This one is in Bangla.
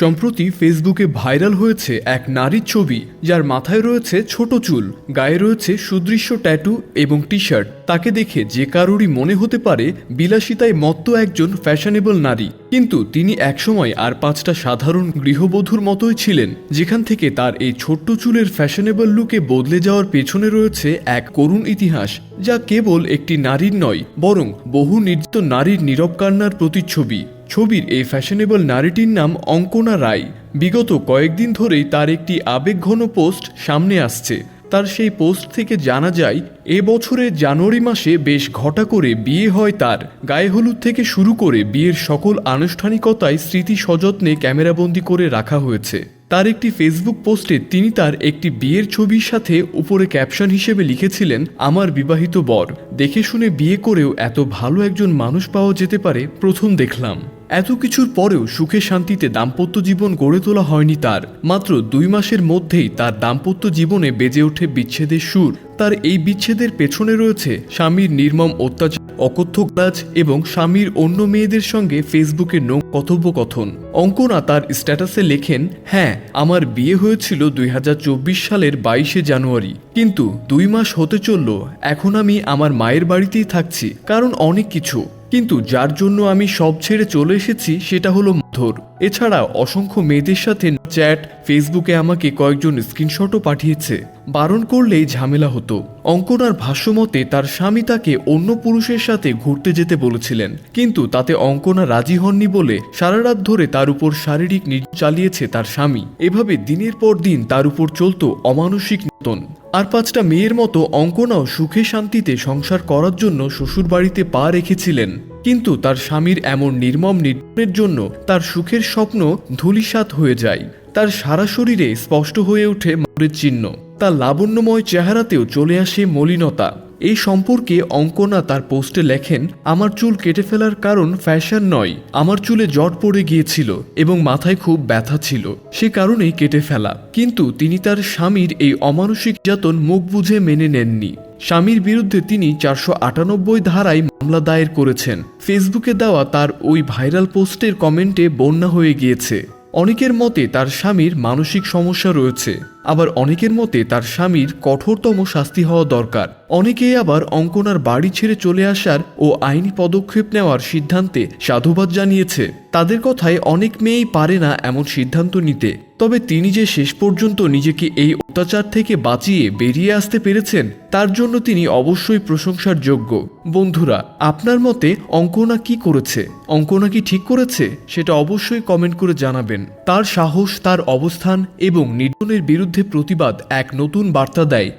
সম্প্রতি ফেসবুকে ভাইরাল হয়েছে এক নারীর ছবি, যার মাথায় রয়েছে ছোট চুল, গায়ে রয়েছে সুদৃশ্য ট্যাটু এবং টি শার্ট তাকে দেখে যে কারোরই মনে হতে পারে, বিলাসিতায় মত্ত একজন ফ্যাশনেবল নারী। কিন্তু তিনি একসময় আর পাঁচটা সাধারণ গৃহবধূর মতোই ছিলেন, যেখান থেকে তার এই ছোট্ট চুলের ফ্যাশনেবল লুকে বদলে যাওয়ার পেছনে রয়েছে এক করুণ ইতিহাস, যা কেবল একটি নারীর নয়, বরং বহু নির্যাতিত নারীর নীরব কান্নার প্রতিচ্ছবি। ছবির এই ফ্যাশনেবল নারীটির নাম অঙ্কনা রায়। বিগত কয়েকদিন ধরেই তার একটি আবেগঘন পোস্ট সামনে আসছে। তার সেই পোস্ট থেকে জানা যায়, এ বছরের জানুয়ারি মাসে বেশ ঘটা করে বিয়ে হয় তার। গায়ে হলুদ থেকে শুরু করে বিয়ের সকল আনুষ্ঠানিকতায় স্মৃতি সযত্নে ক্যামেরাবন্দি করে রাখা হয়েছে। তার একটি ফেসবুক পোস্টে তিনি তার একটি বিয়ের ছবির সাথে উপরে ক্যাপশন হিসেবে লিখেছিলেন, আমার বিবাহিত বর। দেখে শুনে বিয়ে করেও এত ভালো একজন মানুষ পাওয়া যেতে পারে, প্রথম দেখলাম। এত কিছুর পরেও সুখে শান্তিতে দাম্পত্য জীবন গড়ে তোলা হয়নি তার। মাত্র দুই মাসের মধ্যেই তার দাম্পত্য জীবনে বেজে ওঠে বিচ্ছেদের সুর। তার এই বিচ্ছেদের পেছনে রয়েছে স্বামীর নির্মম অত্যাচার, অকথ্য কাজ এবং স্বামীর অন্য মেয়েদের সঙ্গে ফেসবুকে নো কথোপকথন। অঙ্কনা তার স্ট্যাটাসে লেখেন হ্যাঁ আমার বিয়ে হয়েছিল দুই হাজার চব্বিশ সালের বাইশে জানুয়ারি। কিন্তু দুই মাস হতে চলল, এখন আমি আমার মায়ের বাড়িতেই থাকছি, কারণ অনেক কিছু। কিন্তু যার জন্য আমি সব ছেড়ে চলে এসেছি, সেটা হলো মাধর। এছাড়া অসংখ্য মেয়েদের সাথে চ্যাট, ফেসবুকে আমাকে কয়েকজন স্ক্রিনশটও পাঠিয়েছে। বারণ করলেই ঝামেলা হতো। অঙ্কনার ভাষ্যমতে, তার স্বামী তাকে অন্য পুরুষের সাথে ঘুরতে যেতে বলেছিলেন। কিন্তু তাতে অঙ্কনা রাজি হননি বলে সারা রাত ধরে তার উপর শারীরিক নির্যাতন চালিয়েছে তার স্বামী। এভাবে দিনের পর দিন তার উপর চলত অমানসিক নির্যাতন। আর পাঁচটা মেয়ের মতো অঙ্কনাও সুখে শান্তিতে সংসার করার জন্য শ্বশুরবাড়িতে পা রেখেছিলেন। কিন্তু তার স্বামীর এমন নির্মম নির্যাতনের জন্য তার সুখের স্বপ্ন ধূলিসাৎ হয়ে যায়। তার সারা শরীরে স্পষ্ট হয়ে ওঠে মারের চিহ্ন। তার লাবণ্যময় চেহারাতেও চলে আসে মলিনতা। এই সম্পর্কে অঙ্কনা তার পোস্টে লেখেন, আমার চুল কেটে ফেলার কারণ ফ্যাশন নয়। আমার চুলে জট পড়ে গিয়েছিল এবং মাথায় খুব ব্যথা ছিল। সে কারণেই কেটে ফেলা। কিন্তু তিনি তার স্বামীর এই অমানসিক যাতন মুখ বুঝে মেনে নেননি। স্বামীর বিরুদ্ধে তিনি চারশো আটানব্বই ধারায় মামলা দায়ের করেছেন। ফেসবুকে দেওয়া তার ওই ভাইরাল পোস্টের কমেন্টে বন্যা হয়ে গিয়েছে। অনেকের মতে তার স্বামীর মানসিক সমস্যা রয়েছে। আবার অনেকের মতে তার স্বামীর কঠোরতম শাস্তি হওয়া দরকার। অনেকেই আবার অঙ্কনার বাড়ি ছেড়ে চলে আসার ও আইনি পদক্ষেপ নেওয়ার সিদ্ধান্তে সাধুবাদ জানিয়েছে। তাদের কথায় অনেক মেয়েই পারে না এমন সিদ্ধান্ত নিতে। তবে তিনি যে শেষ পর্যন্ত নিজেকে এই অত্যাচার থেকে বাঁচিয়ে বেরিয়ে আসতে পেরেছেন, তার জন্য তিনি অবশ্যই প্রশংসার যোগ্য। বন্ধুরা, আপনার মতে অঙ্কনা কি করেছে? অঙ্কনা কি ঠিক করেছে? সেটা অবশ্যই কমেন্ট করে জানাবেন। তার সাহস, তার অবস্থান এবং নির্যাতনের বিরুদ্ধে প্রতিবাদ এক নতুন বার্তা দেয়।